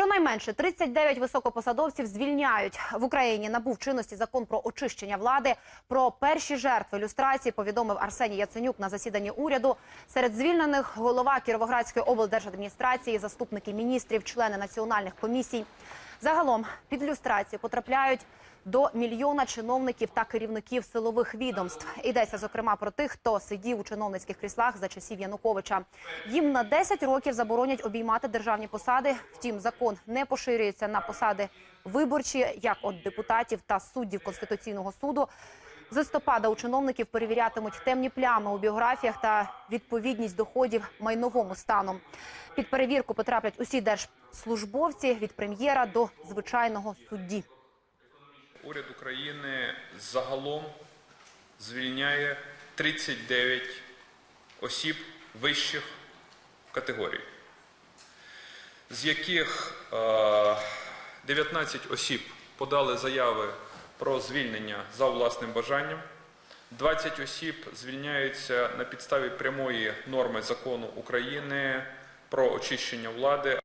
Щонайменше 39 високопосадовців звільняють в Україні. Набув чинності закон про очищення влади. Про перші жертви люстрації повідомив Арсеній Яценюк на засіданні уряду. Серед звільнених голова Кіровоградської облдержадміністрації, заступники міністрів, члени національних комісій. Загалом під люстрацію потрапляють до мільйона чиновників та керівників силових відомств. Йдеться зокрема про тих, хто сидів у чиновницьких кріслах за часів Януковича. Їм на 10 років заборонять обіймати державні посади. Втім, закон не поширюється на посади виборчі, як от депутатів та суддів конституційного суду. З листопада у чиновників перевірятимуть темні плями у біографіях та відповідність доходів майновому стану. Під перевірку потраплять усі держслужбовці від прем'єра до звичайного судді. Уряд України загалом звільняє 39 осіб вищих категорій, з яких е, 19 осіб подали заяви про звільнення за власним бажанням. 20 осіб звільняються на підставі прямої норми закону України про очищення влади,